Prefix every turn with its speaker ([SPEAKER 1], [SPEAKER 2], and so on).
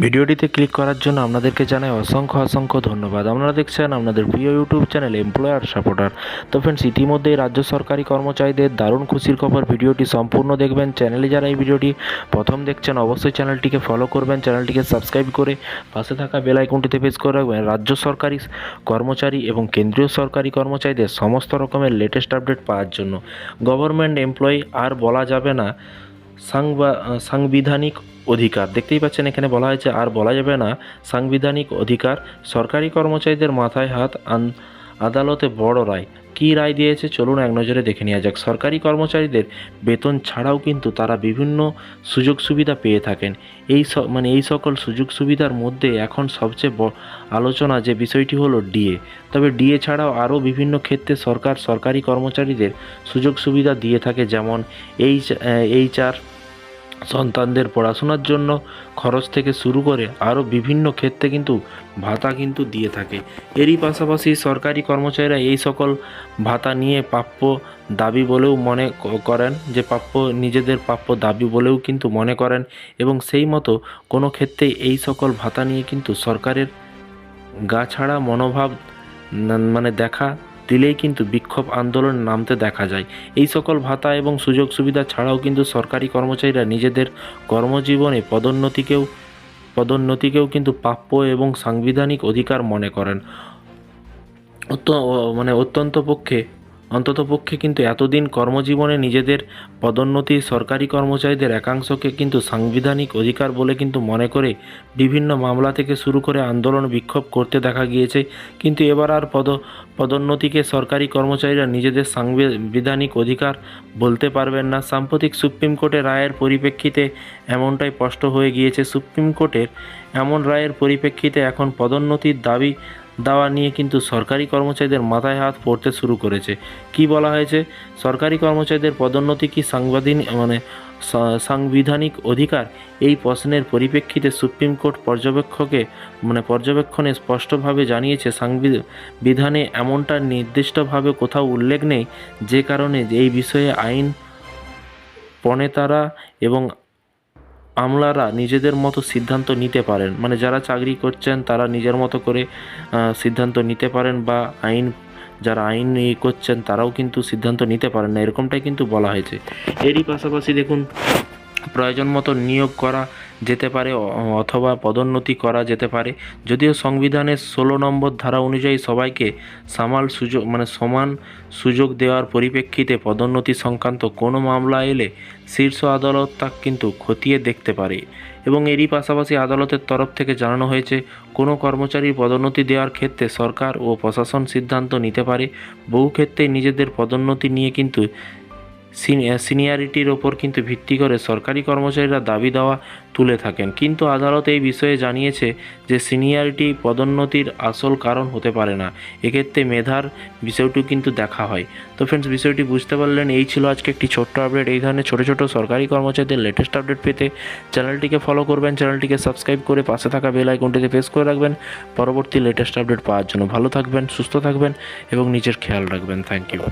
[SPEAKER 1] ভিডিওটিতে ক্লিক করার জন্য আপনাদেরকে জানাই অসংখ্য অসংখ্য ধন্যবাদ। আপনারা দেখছেন আপনাদের প্রিয় ইউটিউব চ্যানেল এমপ্লয়ার সাপোর্টার তো ফ্রেন্ডস ইতিমধ্যেই রাজ্য সরকারি কর্মচারীদের দারুণ খুশির খবর ভিডিওটি সম্পূর্ণ দেখবেন। চ্যানেলে যারা এই ভিডিওটি প্রথম দেখছেন, অবশ্যই চ্যানেলটিকে ফলো করবেন। চ্যানেলটিকে সাবস্ক্রাইব করে পাশে থাকা বেল আইকনটিতে প্রেস করে রাখবেন। রাজ্য সরকারি কর্মচারী এবং কেন্দ্রীয় সরকারি কর্মচারীদের সমস্ত রকমের লেটেস্ট আপডেট পাওয়ার জন্য। গভর্নমেন্ট এমপ্লয়ি আর বলা যাবে না, সাংবা- সাংবিধানিক অধিকার। দেখতেই পাচ্ছেন এখানে বলা হয়েছে, আর বলা যাবে না, সাংবিধানিক অধিকার, সরকারি কর্মচারীদের মাথায় হাত, আন- আদালতে বড় রায়। কী রায় দিয়েছে? চলুন এক নজরে দেখে নেওয়া যাক। সরকারি কর্মচারীদের বেতন ছাড়াও কিন্তু তারা বিভিন্ন সুযোগ সুবিধা পেয়ে থাকেন। এই মানে এই সকল সুযোগ সুবিধার মধ্যে এখন সবচেয়ে আলোচনা যে বিষয়টি হলো ডিএ। তবে ডিএ ছাড়াও আরও বিভিন্ন ক্ষেত্রে সরকার সরকারি কর্মচারীদের সুযোগ সুবিধা দিয়ে থাকে, যেমন এইচ এইচ আর সন্তানদের পড়াশোনার জন্য খরচ থেকে শুরু করে আরও বিভিন্ন ক্ষেত্রে কিন্তু ভাতা কিন্তু দিয়ে থাকে। এরই পাশাপাশি সরকারি কর্মচারীরা এই সকল ভাতা নিয়ে প্রাপ্য দাবি বলেও মনে করেন যে প্রাপ্য নিজেদের প্রাপ্য দাবি বলেও কিন্তু মনে করেন এবং সেই মতো কোনো ক্ষেত্রে এই সকল ভাতা নিয়ে কিন্তু সরকারের গা ছাড়া মনোভাব মানে দেখা দিলেই কিন্তু বিক্ষোভ আন্দোলন নামতে দেখা যায়। এই সকল ভাতা এবং সুযোগ সুবিধা ছাড়াও কিন্তু সরকারি কর্মচারীরা নিজেদের কর্মজীবনে পদোন্নতিকেও পদোন্নতিকেও কিন্তু প্রাপ্য এবং সাংবিধানিক অধিকার মনে করেন। মানে অত্যন্ত পক্ষে অন্তত পক্ষে কিন্তু এতদিন কর্মজীবনে নিজেদের পদোন্নতি সরকারি কর্মচারীদের একাংশকে কিন্তু সাংবিধানিক অধিকার বলে কিন্তু মনে করে বিভিন্ন মামলা থেকে শুরু করে আন্দোলন বিক্ষোভ করতে দেখা গিয়েছে। কিন্তু এবার আর পদ, পদোন্নতিকে সরকারি কর্মচারীরা নিজেদের সাংবিধানিক অধিকার বলতে পারবেন না। সাম্প্রতিক সুপ্রিম কোর্টের রায়ের পরিপ্রেক্ষিতে এমনটাই স্পষ্ট হয়ে গিয়েছে। সুপ্রিম কোর্টের এমন রায়ের পরিপ্রেক্ষিতে এখন পদোন্নতির দাবি দেওয়া নিয়ে কিন্তু সরকারি কর্মচারীদের মাথায় হাত পড়তে শুরু করেছে। কি বলা হয়েছে? সরকারি কর্মচারীদের পদোন্নতি কি সাংবিধানিক মানে সাংবিধানিক অধিকার? এই প্রশ্নের পরিপ্রেক্ষিতে সুপ্রিম কোর্ট পর্যবেক্ষকে মানে পর্যবেক্ষণে স্পষ্টভাবে জানিয়েছে, সাংবিধানে এমনটা নির্দিষ্টভাবে কোথাও উল্লেখ নেই, যে কারণে এই বিষয়ে আইন প্রণেতারা এবং আমলারা নিজেদের মতো সিদ্ধান্ত নিতে পারেন। মানে যারা চাকরি করছেন, তারা নিজের মতো করে সিদ্ধান্ত নিতে পারেন বা আইন, যারা আইন করছেন, তারাও কিন্তু সিদ্ধান্ত নিতে পারেন না। এরকমটাই কিন্তু বলা হয়েছে। এরই পাশাপাশি দেখুন, প্রয়োজন মতো নিয়োগ করা যেতে পারে অথবা পদোন্নতি করা যেতে পারে। যদিও সংবিধানের ষোলো নম্বর ধারা অনুযায়ী সবাইকে সামাল সুযোগ মানে সমান সুযোগ দেওয়ার পরিপ্রেক্ষিতে পদোন্নতি সংক্রান্ত কোনো মামলা এলে শীর্ষ আদালত তা কিন্তু খতিয়ে দেখতে পারে এবং এরই পাশাপাশি আদালতের তরফ থেকে জানানো হয়েছে, কোনো কর্মচারীর পদোন্নতি দেওয়ার ক্ষেত্রে সরকার ও প্রশাসন সিদ্ধান্ত নিতে পারে। বহু ক্ষেত্রে নিজেদের পদোন্নতি নিয়ে কিন্তু সিনিয়রিটির ওপর কিন্তু ভিত্তি করে সরকারি কর্মচারীরা দাবি দেওয়া তুলে থাকেন। কিন্তু আদালত এই বিষয়ে জানিয়েছে যে সিনিয়রিটি পদোন্নতির আসল কারণ হতে পারে না। এক্ষেত্রে মেধার বিষয়টিও কিন্তু দেখা হয়। তো ফ্রেন্ডস বিষয়টি বুঝতে পারলেন, এই ছিল আজকে একটি ছোট্ট আপডেট এই ধরনের ছোটো ছোটো সরকারি কর্মচারীদের লেটেস্ট আপডেট পেতে চ্যানেলটিকে ফলো করবেন চ্যানেলটিকে সাবস্ক্রাইব করে পাশে থাকা বেল আইকনটিতে প্রেস করে রাখবেন। পরবর্তী লেটেস্ট আপডেট পাওয়ার জন্য ভালো থাকবেন, সুস্থ থাকবেন এবং নিজের খেয়াল রাখবেন। Thank you